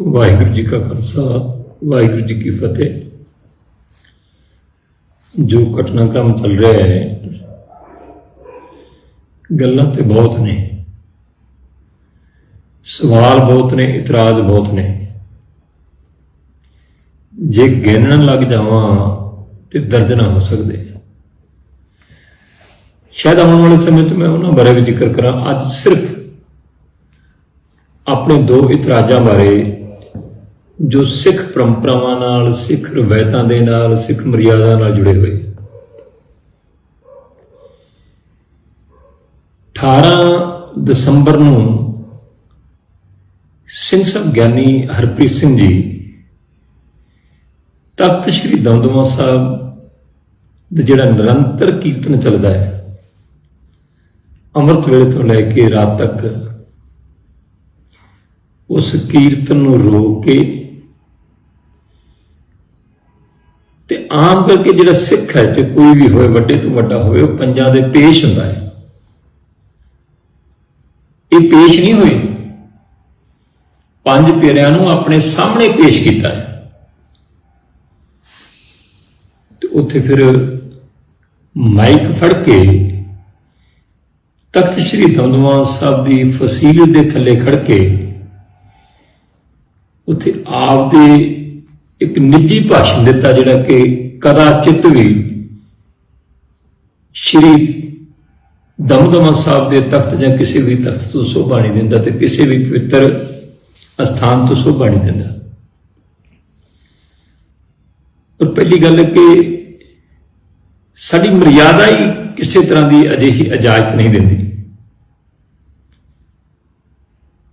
ਵਾਹਿਗੁਰੂ ਜੀ ਕਾ ਖਾਲਸਾ, ਵਾਹਿਗੁਰੂ ਜੀ ਕੀ ਫਤਿਹ। ਜੋ ਘਟਨਾਕ੍ਰਮ ਚੱਲ ਰਿਹਾ ਹੈ, ਗੱਲਾਂ ਤੇ ਬਹੁਤ ਨੇ। ਸਵਾਲ ਬਹੁਤ ਨੇ, ਇਤਰਾਜ਼ ਬਹੁਤ ਨੇ। ਜੇ ਗਿਣਨ ਲੱਗ ਜਾਵਾਂ ਤੇ ਦਰਦ ਨਾ ਹੋ ਸਕਦੇ। ਸ਼ਾਇਦ ਆਉਣ ਵਾਲੇ ਸਮੇਂ 'ਚ ਮੈਂ ਉਹਨਾਂ ਬਾਰੇ ਵੀ ਜ਼ਿਕਰ ਕਰਾਂ। ਅੱਜ ਸਿਰਫ ਆਪਣੇ ਦੋ ਇਤਰਾਜ਼ਾਂ ਬਾਰੇ ਜੋ ਸਿੱਖ ਪਰੰਪਰਾਵਾਂ ਨਾਲ, ਸਿੱਖ ਰਵਾਇਤਾਂ ਦੇ ਨਾਲ, ਸਿੱਖ ਮਰਿਆਦਾ ਨਾਲ ਜੁੜੇ ਹੋਏ। 18 ਦਸੰਬਰ ਨੂੰ ਸਿੰਘ ਸਾਹਿਬ ਗਿਆਨੀ ਹਰਪ੍ਰੀਤ ਸਿੰਘ ਜੀ, ਤਖਤ ਸ੍ਰੀ ਦਮਦਮਾ ਸਾਹਿਬ ਦਾ ਜਿਹੜਾ ਨਿਰੰਤਰ ਕੀਰਤਨ ਚੱਲਦਾ ਹੈ, ਅੰਮ੍ਰਿਤ ਵੇਲੇ ਤੋਂ ਲੈ ਕੇ ਰਾਤ ਤੱਕ, ਉਸ ਕੀਰਤਨ ਨੂੰ ਰੋਕ ਕੇ ਤੇ ਆਮ ਕਰਕੇ ਜਿਹੜਾ ਸਿੱਖ ਹੈ, ਜੇ ਕੋਈ ਵੀ ਹੋਵੇ, ਵੱਡੇ ਤੋਂ ਵੱਡਾ ਹੋਵੇ, ਉਹ ਪੰਜਾਂ ਦੇ ਪੇਸ਼ ਹੁੰਦਾ ਹੈ। ਇਹ ਪੇਸ਼ ਨਹੀਂ ਹੋਏ। ਪੰਜ ਪਿਆਰਿਆਂ ਨੂੰ ਆਪਣੇ ਸਾਹਮਣੇ ਪੇਸ਼ ਕੀਤਾ ਹੈ। ਤੇ ਉੱਥੇ ਫਿਰ ਮਾਈਕ ਫੜ ਕੇ ਤਖਤ ਸ੍ਰੀ ਦਮਦਮਾ ਸਾਹਿਬ ਦੀ ਫਸੀਲ ਦੇ ਥੱਲੇ ਖੜ ਕੇ ਉੱਥੇ ਆਪ ਦੇ ਇੱਕ ਨਿੱਜੀ ਭਾਸ਼ਣ ਦਿੱਤਾ, ਜਿਹੜਾ ਕਿ ਕਦਾਚਿੱਤ ਵੀ ਸ਼੍ਰੀ ਦਮਦਮਾ ਸਾਹਿਬ ਦੇ ਤਖਤ ਜਾਂ ਕਿਸੇ ਵੀ ਤਖਤ ਤੋਂ ਸੋਭਾ ਨਹੀਂ ਦਿੰਦਾ ਤੇ ਕਿਸੇ ਵੀ ਪਵਿੱਤਰ ਅਸਥਾਨ ਤੋਂ ਸੋਭਾ ਨਹੀਂ ਦਿੰਦਾ। ਔਰ ਪਹਿਲੀ ਗੱਲ ਕਿ ਸਾਡੀ ਮਰਿਆਦਾ ਹੀ ਕਿਸੇ ਤਰ੍ਹਾਂ ਦੀ ਅਜਿਹੀ ਇਜਾਜ਼ਤ ਨਹੀਂ ਦਿੰਦੀ।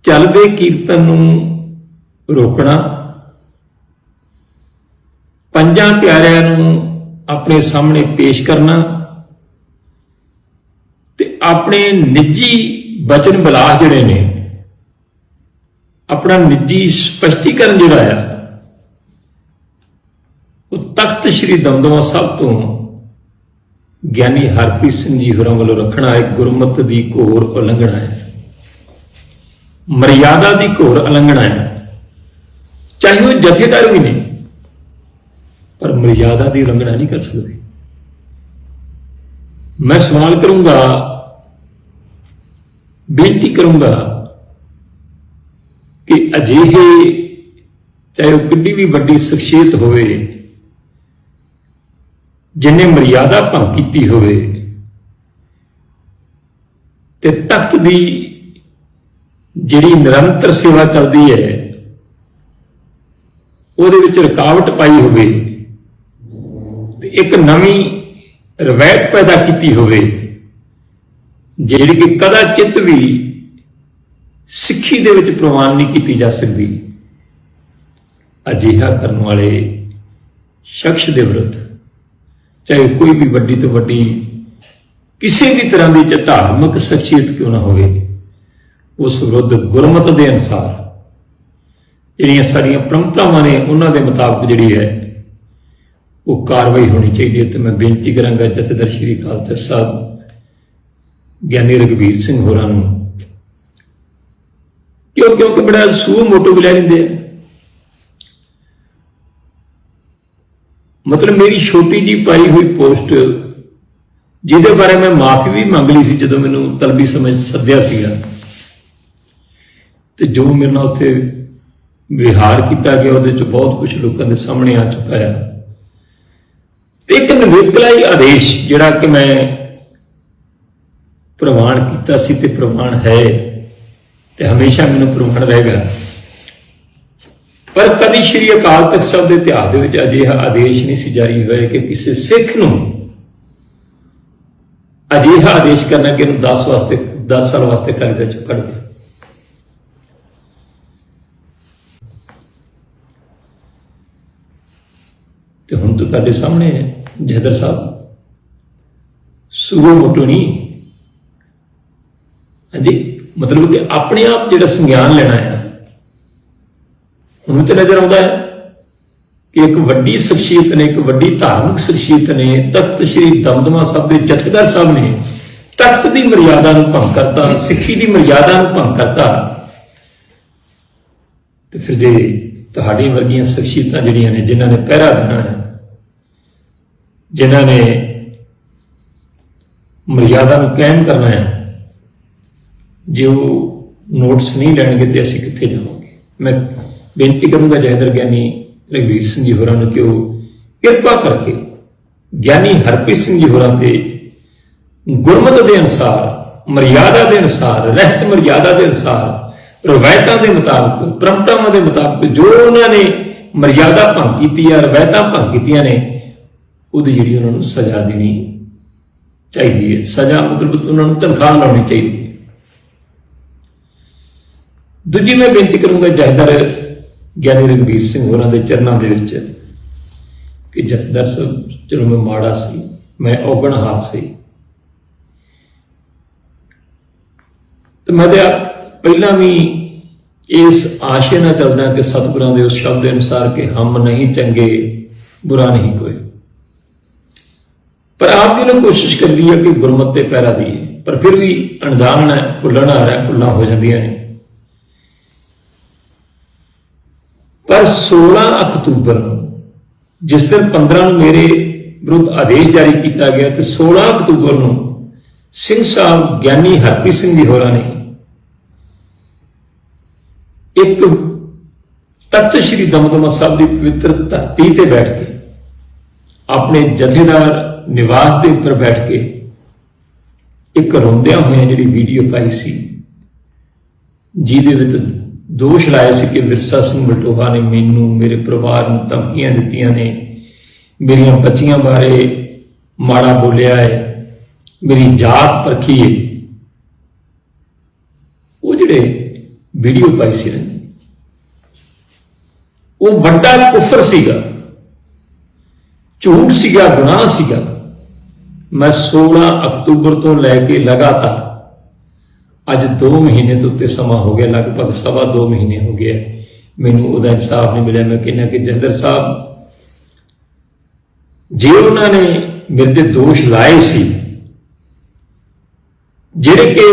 ਚੱਲਦੇ ਕੀਰਤਨ ਨੂੰ ਰੋਕਣਾ ਪੰਜਾਂ ਪਿਆਰਿਆਂ ਨੂੰ ਆਪਣੇ ਸਾਹਮਣੇ ਪੇਸ਼ ਕਰਨਾ ਤੇ ਆਪਣੇ ਨਿੱਜੀ ਬਚਨ ਬਲਾਸ ਜਿਹੜੇ ਨੇ, ਆਪਣਾ ਨਿੱਜੀ ਸਪਸ਼ਟੀਕਰਨ ਜਿਹੜਾ ਆ, ਉਹ ਤਖਤ ਸ੍ਰੀ ਦਮਦਮਾ ਸਾਹਿਬ ਤੋਂ ਗਿਆਨੀ ਹਰਪ੍ਰੀਤ ਸਿੰਘ ਜੀ ਹੋਰਾਂ ਵੱਲੋਂ ਰੱਖਣਾ ਇੱਕ ਗੁਰਮਤ ਦੀ ਘੋਰ ਉਲੰਘਣਾ ਹੈ। ਮਰਿਆਦਾ ਦੀ ਘੋਰ ਉਲੰਘਣਾ ਹੈ। ਚਾਹੇ ਉਹ ਜਥੇਦਾਰ ਵੀ ਨੇ ਪਰ ਮਰਿਆਦਾ ਦੀ ਉਲੰਘਣਾ ਨਹੀਂ ਕਰ ਸਕਦੇ। ਮੈਂ ਸਵਾਲ ਕਰੂੰਗਾ, ਬੇਨਤੀ ਕਰੂੰਗਾ ਕਿ ਅਜਿਹੇ, ਚਾਹੇ ਉਹ ਕਿੰਨੀ ਵੀ ਵੱਡੀ ਸ਼ਖਸੀਅਤ ਹੋਵੇ, ਜਿਨੇ ਮਰਿਆਦਾ ਭੰਗ ਕੀਤੀ ਹੋਵੇ, ਤੇ ਤਖਤ ਦੀ ਜਿਹੜੀ ਨਿਰੰਤਰ ਸੇਵਾ ਚੱਲਦੀ ਹੈ, ਉਹਦੇ ਵਿੱਚ ਰੁਕਾਵਟ ਪਾਈ ਹੋਵੇ ਇੱਕ ਨਵੀਂ ਰਵਾਇਤ ਪੈਦਾ ਕੀਤੀ ਹੋਵੇ, ਜਿਹੜੀ ਕਿ ਕਦਾ ਚਿੱਤ ਵੀ ਸਿੱਖੀ ਦੇ ਵਿੱਚ ਪ੍ਰਵਾਨ ਨਹੀਂ ਕੀਤੀ ਜਾ ਸਕਦੀ, ਅਜਿਹਾ ਕਰਨ ਵਾਲੇ ਸ਼ਖਸ ਦੇ ਵਿਰੁੱਧ, ਚਾਹੇ ਕੋਈ ਵੀ ਵੱਡੀ ਤੋਂ ਵੱਡੀ ਕਿਸੇ ਵੀ ਤਰ੍ਹਾਂ ਦੀ ਧਾਰਮਿਕ ਸ਼ਖਸੀਅਤ ਕਿਉਂ ਨਾ ਹੋਵੇ, ਉਸ ਵਿਰੁੱਧ ਗੁਰਮਤ ਦੇ ਅਨਸਾਰ ਜਿਹੜੀਆਂ ਸਾਡੀਆਂ ਪਰੰਪਰਾਵਾਂ ਨੇ ਉਹਨਾਂ ਦੇ ਮੁਤਾਬਕ ਜਿਹੜੀ ਹੈ ਉਹ ਕਾਰਵਾਈ ਹੋਣੀ ਚਾਹੀਦੀ ਹੈ ਤੇ ਮੈਂ ਬੇਨਤੀ ਕਰਾਂਗਾ ਜਥੇਦਾਰ ਸ਼੍ਰੀ ਅਕਾਲ ਤਖਤ ਸਾਹਿਬ, ਗਿਆਨੀ ਰਗਵੀਰ ਸਿੰਘ ਹੋਰਾਂ ਨੂੰ। ਕਿਉਂ ਕਿਉਂਕਿ ਬੜਾ ਸੂ ਮੋਟੋ ਵੀ ਲੈ ਲੈਂਦੇ ਆ। ਮਤਲਬ ਮੇਰੀ ਛੋਟੀ ਜੀ ਪਾਈ ਹੋਈ ਪੋਸਟ, ਜਿਹਦੇ ਬਾਰੇ ਮੈਂ ਮਾਫੀ ਵੀ ਮੰਗ ਲਈ ਸੀ ਜਦੋਂ ਮੈਨੂੰ ਤਲਬੀ ਸਮਝ ਸੱਦਿਆ ਸੀਗਾ। ਤੇ ਜੋ ਮੇਰੇ ਨਾਲ ਉੱਥੇ ਵਿਹਾਰ ਕੀਤਾ ਗਿਆ, ਉਹਦੇ ਚ ਬਹੁਤ ਕੁਝ ਲੋਕਾਂ ਦੇ ਸਾਹਮਣੇ ਆ ਚੁੱਕਾ ਹੈ ਤੇ ਇੱਕ ਨਿਵੇਕਲਾਈ ਆਦੇਸ਼ ਜਿਹੜਾ ਕਿ ਮੈਂ ਪ੍ਰਵਾਨ ਕੀਤਾ ਸੀ ਤੇ ਪ੍ਰਵਾਨ ਹੈ ਤੇ ਹਮੇਸ਼ਾ ਮੈਨੂੰ ਪ੍ਰਵਾਨ ਰਹੇਗਾ। ਪਰ ਕਦੀ ਸ਼੍ਰੀ ਅਕਾਲ ਤਖਤ ਸਾਹਿਬ ਦੇ ਇਤਿਹਾਸ ਦੇ ਵਿੱਚ ਅਜਿਹਾ ਆਦੇਸ਼ ਨਹੀਂ ਸੀ ਜਾਰੀ ਹੋਇਆ ਕਿ ਕਿਸੇ ਸਿੱਖ ਨੂੰ ਅਜਿਹਾ ਆਦੇਸ਼ ਕਰਨਾ ਕਿ ਇਹਨੂੰ 10 ਵਾਸਤੇ 10 ਸਾਲ ਵਾਸਤੇ ਕਰਕੇ ਚੋਂ ਦੇ ਤੇ ਹੁਣ ਤਾਂ ਤੁਹਾਡੇ ਸਾਹਮਣੇ ਹੈ ਜਹਦਰ ਸਾਹਿਬ। ਸੂਰੋ ਮੋਟੋ ਹਾਂਜੀ, ਮਤਲਬ ਕਿ ਆਪਣੇ ਆਪ ਜਿਹੜਾ ਸੰਗਿਆਨ ਲੈਣਾ ਹੈ ਹੁਣ ਤੇ ਨਜ਼ਰ ਆਉਂਦਾ ਹੈ ਕਿ ਇੱਕ ਵੱਡੀ ਸ਼ਖਸੀਅਤ ਨੇ, ਇੱਕ ਵੱਡੀ ਧਾਰਮਿਕ ਸ਼ਖਸੀਅਤ ਨੇ, ਤਖਤ ਸ੍ਰੀ ਦਮਦਮਾ ਸਾਹਿਬ ਦੇ ਜਥੇਦਾਰ ਸਾਹਿਬ ਨੇ ਤਖਤ ਦੀ ਮਰਿਆਦਾ ਨੂੰ ਭੰਗ ਕਰਤਾ, ਸਿੱਖੀ ਦੀ ਮਰਿਆਦਾ ਨੂੰ ਭੰਗ ਕਰਤਾ। ਤੇ ਫਿਰ ਜੇ ਤੁਹਾਡੀ ਵਰਗੀਆਂ ਸ਼ਖਸੀਅਤਾਂ ਜਿਹੜੀਆਂ ਨੇ, ਜਿਨ੍ਹਾਂ ਨੇ ਪਹਿਰਾ ਦੇਣਾ ਹੈ, ਜਿਨ੍ਹਾਂ ਨੇ ਮਰਿਆਦਾ ਨੂੰ ਕਾਇਮ ਕਰਨਾ ਹੈ, ਜੇ ਉਹ ਨੋਟਸ ਨਹੀਂ ਲੈਣਗੇ ਤੇ ਅਸੀਂ ਕਿੱਥੇ ਜਾਵਾਂਗੇ? ਮੈਂ ਬੇਨਤੀ ਕਰੂੰਗਾ ਜਹਦਰ ਗਿਆਨੀ ਰਘਵੀਰ ਸਿੰਘ ਜੀ ਹੋਰਾਂ ਨੂੰ ਕਿ ਉਹ ਕਿਰਪਾ ਕਰਕੇ ਗਿਆਨੀ ਹਰਪ੍ਰੀਤ ਸਿੰਘ ਜੀ ਹੋਰਾਂ ਤੇ ਗੁਰਮਤਿ ਦੇ ਅਨੁਸਾਰ, ਮਰਿਆਦਾ ਦੇ ਅਨੁਸਾਰ, ਰਹਿਤ ਮਰਿਆਦਾ ਦੇ ਅਨੁਸਾਰ ਰਵਾਇਤਾਂ ਦੇ ਮੁਤਾਬਕ, ਪਰੰਪਰਾਵਾਂ ਦੇ ਮੁਤਾਬਕ ਜੋ ਉਹਨਾਂ ਨੇ ਮਰਿਆਦਾ ਭੰਗ ਕੀਤੀ ਹੈ ਰਵਾਇਤਾਂ ਭੰਗ ਕੀਤੀਆਂ ਨੇ, ਉਹਦੀ ਜਿਹੜੀ ਉਹਨਾਂ ਨੂੰ ਸਜ਼ਾ ਦੇਣੀ ਚਾਹੀਦੀ ਹੈ। ਸਜ਼ਾ ਮਤਲਬ ਉਹਨਾਂ ਨੂੰ ਤਨਖਾਹ ਲਾਉਣੀ ਚਾਹੀਦੀ ਹੈ। ਦੂਜੀ ਮੈਂ ਬੇਨਤੀ ਕਰੂੰਗਾ ਜਹਦਰ ਗਿਆਨੀ ਰਘਬੀਰ ਸਿੰਘ ਹੋਰਾਂ ਦੇ ਚਰਨਾਂ ਦੇ ਵਿੱਚ ਕਿ ਜਥੇਦਾਰ ਸਾਹਿਬ, ਜਦੋਂ ਮੈਂ ਮਾੜਾ ਸੀ, ਮੈਂ ਔਗਣ ਹਾਥ ਸੀ। ਤੇ ਮੈਂ ਤੇ ਪਹਿਲਾਂ ਵੀ ਇਸ ਆਸ਼ੇ ਨਾਲ ਚੱਲਦਾ ਕਿ ਸਤਿਗੁਰਾਂ ਦੇ ਉਸ ਸ਼ਬਦ ਦੇ ਅਨੁਸਾਰ ਕਿ ਹਮ ਨਹੀਂ ਚੰਗੇ, ਬੁਰਾ ਨਹੀਂ ਕੋਈ। ਪਰ ਆਪ ਜੀ ਨੂੰ ਕੋਸ਼ਿਸ਼ ਕਰਦੀ ਹੈ ਕਿ ਗੁਰਮਤਿ ਤੇ ਪੈਰਾ ਦੀਏ ਪਰ ਫਿਰ ਵੀ ਅਣਜਾਣ ਹੈ, ਭੁੱਲਣ ਆ ਰਿਹਾ ਭੁੱਲਾਂ ਹੋ ਜਾਂਦੀਆਂ ਨੇ। ਪਰ 16 ਅਕਤੂਬਰ ਨੂੰ ਜਿਸ ਦਿਨ 15 ਨੂੰ ਮੇਰੇ ਵਿਰੁੱਧ ਆਦੇਸ਼ ਜਾਰੀ ਕੀਤਾ ਗਿਆ ਤੇ 16 ਅਕਤੂਬਰ ਨੂੰ ਸਿੰਘ ਸਾਹਿਬ ਗਿਆਨੀ ਹਰਪ੍ਰੀਤ ਸਿੰਘ ਜੀ ਹੋਰਾਂ ਨੇ ਇੱਕ ਤਖਤ ਸ੍ਰੀ ਦਮਦਮਾ ਸਾਹਿਬ ਦੀ ਪਵਿੱਤਰ ਧਰਤੀ ਤੇ ਬੈਠ ਕੇ, ਆਪਣੇ ਜਥੇਦਾਰ ਨਿਵਾਸ ਦੇ ਉੱਪਰ ਬੈਠ ਕੇ ਇੱਕ ਰੋਂਦਿਆਂ ਹੋਇਆਂ ਜਿਹੜੀ ਵੀਡੀਓ ਪਾਈ ਸੀ, ਜਿਹਦੇ ਵਿੱਚ ਦੋਸ਼ ਲਾਇਆ ਸੀ ਕਿ ਵਿਰਸਾ ਸਿੰਘ ਬਲਟੋਹਾ ਨੇ ਮੈਨੂੰ, ਮੇਰੇ ਪਰਿਵਾਰ ਨੂੰ ਧਮਕੀਆਂ ਦਿੱਤੀਆਂ ਨੇ, ਮੇਰੀਆਂ ਬੱਚੀਆਂ ਬਾਰੇ ਮਾੜਾ ਬੋਲਿਆ ਹੈ, ਮੇਰੀ ਜਾਤ ਪਰਖੀ ਹੈ। ਉਹ ਜਿਹੜੇ ਵੀਡੀਓ ਪਾਈ ਸੀ ਉਹ ਵੱਡਾ ਕੁਫਰ ਸੀਗਾ। ਝੂਠ ਸੀਗਾ, ਗੁਨਾਹ ਸੀਗਾ। ਮੈਂ 16 ਅਕਤੂਬਰ ਤੋਂ ਲੈ ਕੇ ਲਗਾਤਾਰ ਅੱਜ 2 ਮਹੀਨੇ ਤੋਂ ਉੱਤੇ ਸਮਾਂ ਹੋ ਗਿਆ, ਲਗਭਗ ਸਵਾ 2 ਮਹੀਨੇ ਹੋ ਗਏ। ਮੈਨੂੰ ਉਹਦਾ ਇਨਸਾਫ ਨਹੀਂ ਮਿਲਿਆ। ਮੈਂ ਕਹਿੰਦਾ ਕਿ ਜਹਦਰ ਸਾਹਿਬ, ਜੇ ਉਹਨਾਂ ਨੇ ਮੇਰੇ ਤੇ ਦੋਸ਼ ਲਾਏ ਸੀ, ਜਿਹੜੇ ਕਿ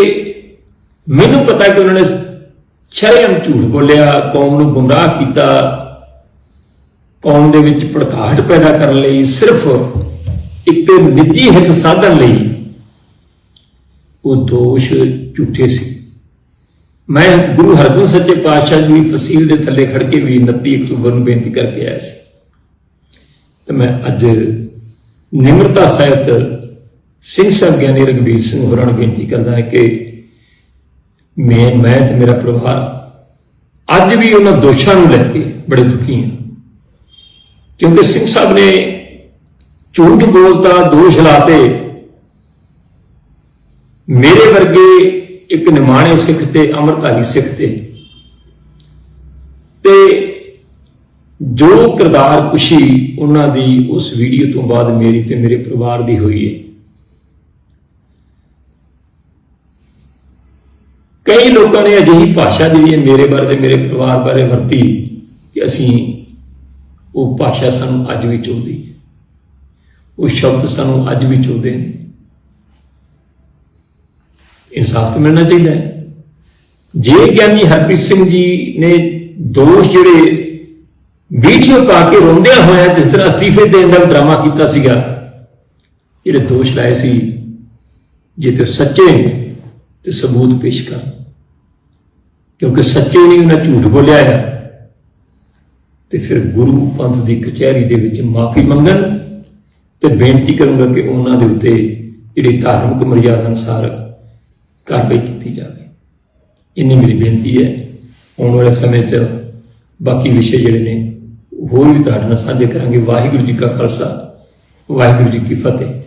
ਮੈਨੂੰ ਪਤਾ ਕਿ ਉਹਨਾਂ ਨੇ ਸ਼ਰਮ ਝੂਠ ਬੋਲਿਆ, ਕੌਮ ਨੂੰ ਗੁੰਮਰਾਹ ਕੀਤਾ ਕੌਮ ਦੇ ਵਿੱਚ ਭੜਕਾਹਟ ਪੈਦਾ ਕਰਨ ਲਈ ਸਿਰਫ ਇੱਕ ਨਿੱਜੀ ਹਿੱਤ ਸਾਧਨ ਲਈ ਉਹ ਦੋਸ਼ ਝੂਠੇ ਸੀ। ਮੈਂ ਗੁਰੂ ਹਰਗੋਬਿੰਦ ਸੱਚੇ ਪਾਤਸ਼ਾਹ ਜੀ ਦੀ ਫਸੀਲ ਦੇ ਥੱਲੇ ਖੜ ਕੇ ਵੀ 29 ਅਕਤੂਬਰ ਨੂੰ ਬੇਨਤੀ ਕਰਕੇ ਆਇਆ ਸੀ। ਤੇ ਮੈਂ ਅੱਜ ਨਿਮਰਤਾ ਸਹਿਤ ਸਿੰਘ ਸਾਹਿਬ ਗਿਆਨੀ ਰਘਬੀਰ ਸਿੰਘ ਹੋਰਾਂ ਨੂੰ ਬੇਨਤੀ ਕਰਦਾ ਹਾਂ ਕਿ ਮੈਂ ਮੈਂ ਤੇ ਮੇਰਾ ਪਰਿਵਾਰ ਅੱਜ ਵੀ ਉਹਨਾਂ ਦੋਸ਼ਾਂ ਨੂੰ ਲੈ ਕੇ ਬੜੇ ਦੁਖੀ ਹਾਂ। ਕਿਉਂਕਿ ਸਿੰਘ ਸਾਹਿਬ ਨੇ ਝੂਠ ਬੋਲਤਾ, ਦੋਸ਼ ਲਾਤੇ। ਮੇਰੇ ਵਰਗੇ ਇੱਕ ਨਿਮਾਣੇ ਸਿੱਖ ਤੇ ਅੰਮ੍ਰਿਤਧਾਰੀ ਸਿੱਖ ਤੇ। ਤੇ ਜੋ ਕਿਰਦਾਰ ਕੁਸ਼ੀ ਉਹਨਾਂ ਦੀ ਉਸ ਵੀਡੀਓ ਤੋਂ ਬਾਅਦ ਮੇਰੀ ਤੇ ਮੇਰੇ ਪਰਿਵਾਰ ਦੀ ਹੋਈ ਹੈ ਕਈ ਲੋਕਾਂ ਨੇ ਅਜਿਹੀ ਭਾਸ਼ਾ ਜਿਹੜੀ ਹੈ ਮੇਰੇ ਬਾਰੇ ਤੇ ਮੇਰੇ ਪਰਿਵਾਰ ਬਾਰੇ ਵਰਤੀ ਕਿ ਅਸੀਂ ਉਹ ਭਾਸ਼ਾ ਸਾਨੂੰ ਅੱਜ ਵੀ ਚੁਭਦੀ ਹੈ। ਉਹ ਸ਼ਬਦ ਸਾਨੂੰ ਅੱਜ ਵੀ ਚੁਭਦੇ ਨੇ। ਇਨਸਾਫ ਤਾਂ ਮਿਲਣਾ ਚਾਹੀਦਾ ਹੈ। ਜੇ ਗਿਆਨੀ ਹਰਪ੍ਰੀਤ ਸਿੰਘ ਜੀ ਨੇ ਦੋਸ਼ ਜਿਹੜੇ ਵੀਡੀਓ ਪਾ ਕੇ ਰੋਂਦਿਆਂ ਹੋਇਆ ਜਿਸ ਤਰ੍ਹਾਂ ਅਸਤੀਫੇ ਦੇਣ ਦਾ ਡਰਾਮਾ ਕੀਤਾ ਸੀਗਾ, ਜਿਹੜੇ ਦੋਸ਼ ਲਾਏ ਸੀ, ਜੇ ਤੇ ਸੱਚੇ ਨੇ ਤੇ ਸਬੂਤ ਪੇਸ਼ ਕਰ ਕਿਉਂਕਿ ਸੱਚੇ ਨਹੀਂ ਉਹਨਾਂ ਝੂਠ ਬੋਲਿਆ ਹੈ। ਤੇ ਫਿਰ ਗੁਰੂ ਪੰਥ ਦੀ ਕਚਹਿਰੀ ਦੇ ਵਿੱਚ ਮਾਫੀ ਮੰਗਣ ਤੇ ਬੇਨਤੀ ਕਰੂੰਗਾ ਕਿ ਉਹਨਾਂ ਦੇ ਉੱਤੇ ਜਿਹੜੀ ਧਾਰਮਿਕ ਮਰਿਆਦਾ ਅਨੁਸਾਰ ਕਾਰਵਾਈ ਕੀਤੀ ਜਾਵੇ। ਇੰਨੀ ਮੇਰੀ ਬੇਨਤੀ ਹੈ। ਆਉਣ ਵਾਲੇ ਸਮੇਂ 'ਚ ਬਾਕੀ ਵਿਸ਼ੇ ਜਿਹੜੇ ਨੇ, ਹੋਰ ਵੀ ਤੁਹਾਡੇ ਨਾਲ ਸਾਂਝੇ ਕਰਾਂਗੇ। ਵਾਹਿਗੁਰੂ ਜੀ ਕਾ ਖਾਲਸਾ, ਵਾਹਿਗੁਰੂ ਜੀ ਕੀ ਫਤਿਹ।